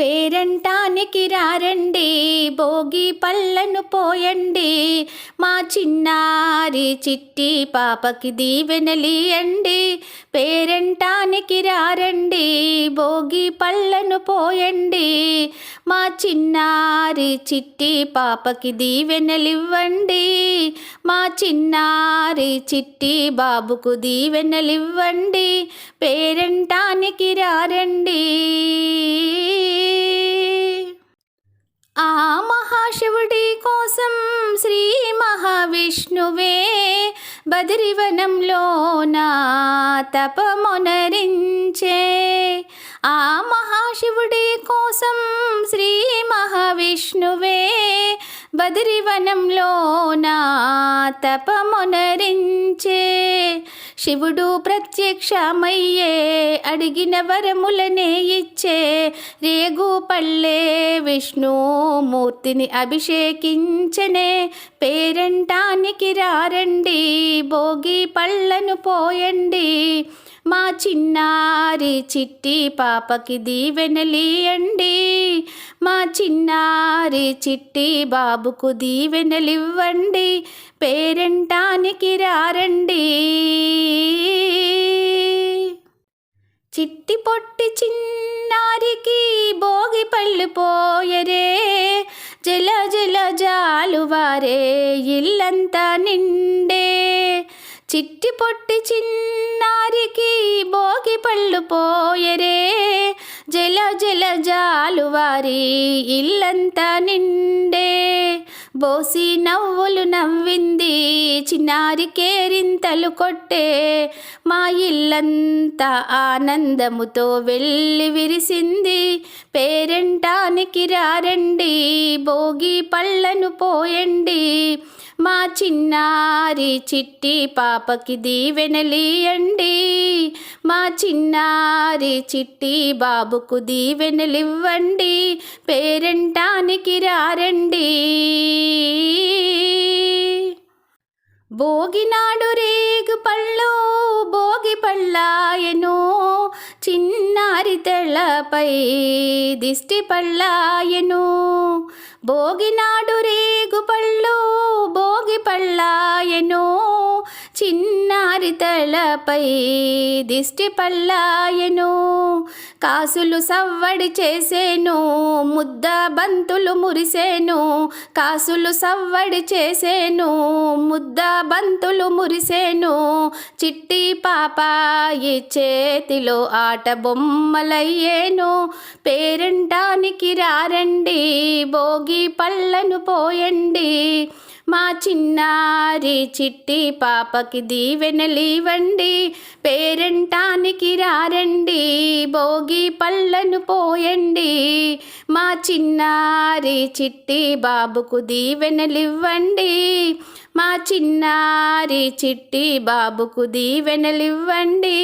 పేరంటానికి రారండి భోగి పళ్ళను పోయండి. మా చిన్నారి చిట్టి పాపకి దీవెనలియండి పేరంటానికి రారండి భోగి పళ్ళను పోయండి. మా చిన్నారి చిట్టి పాపకి దీవెనలివ్వండి మా చిన్నారి చిట్టి బాబుకు దీవెనలివ్వండి పేరంటానికి రారండి. విష్ణువే బదిరివనంలో నా తపమునరించే. ఆ మహాశివుడి కోసం శ్రీ మహావిష్ణువే బదిరివనంలో నా తపమునరించే. శివుడు ప్రత్యక్షమయ్యే అడిగిన వరములనే ఇచ్చే రేగు విష్ణు విష్ణుమూర్తిని అభిషేకించనే. పేరంటానికి రారండి భోగి పళ్ళను పోయండి. మా చిన్నారి చిట్టి పాపకి దీవెనలియండి మా చిన్నారి చిట్టి బాబుకు దీవెనలివ్వండి పేరంటానికి రారండి పోయరే జల జల జాలువారే ఇల్లంతా నిండే. చిట్టి పొట్టి చిన్నారికి భోగి పళ్ళు పోయరే జల జల జాలువారి ఇల్లంతా నిండే. బోసి నవ్వులు నవ్వింది చిన్నారి కేరింతలు కొట్టే మా ఇల్లంతా ఆనందముతో వెళ్ళి విరిసింది. పేరెంటానికి రారండి భోగి పళ్ళను పోయండి మా చిన్నారి చిట్టి పాపకి దీవెనలియండి మా చిన్నారి చిట్టి బాబుకు దీవెనలివ్వండి. పేరెంటానికి రారండి. భోగినాడు రేగు పళ్ళు భోగి పళ్ళాయను. చిన్నారి తెళ్ళపై దిష్టి పళ్ళాయను. భోగినాడు రేగు పళ్ళు పై దిష్టి పల్లాయెను కాసులు సవ్వడి చేసేను ముద్ద బంతులు మురిసేను కాసులు సవ్వడి చేసేను ముద్ద బంతులు మురిసేను చిట్టి పాప ఈ చేతిలో ఆట బొమ్మలయ్యేను. పేరంటానికి రారండి భోగి పళ్ళను పోయండి మా చిన్నారి చిట్టి పాపకి దీవెనలివ్వండి పేరెంటానికి రారండి. భోగి పళ్ళను పోయండి. మా చిన్నారి చిట్టి బాబుకు దీవెనలివ్వండి మా చిన్నారి చిట్టి బాబుకు దీవెనలివ్వండి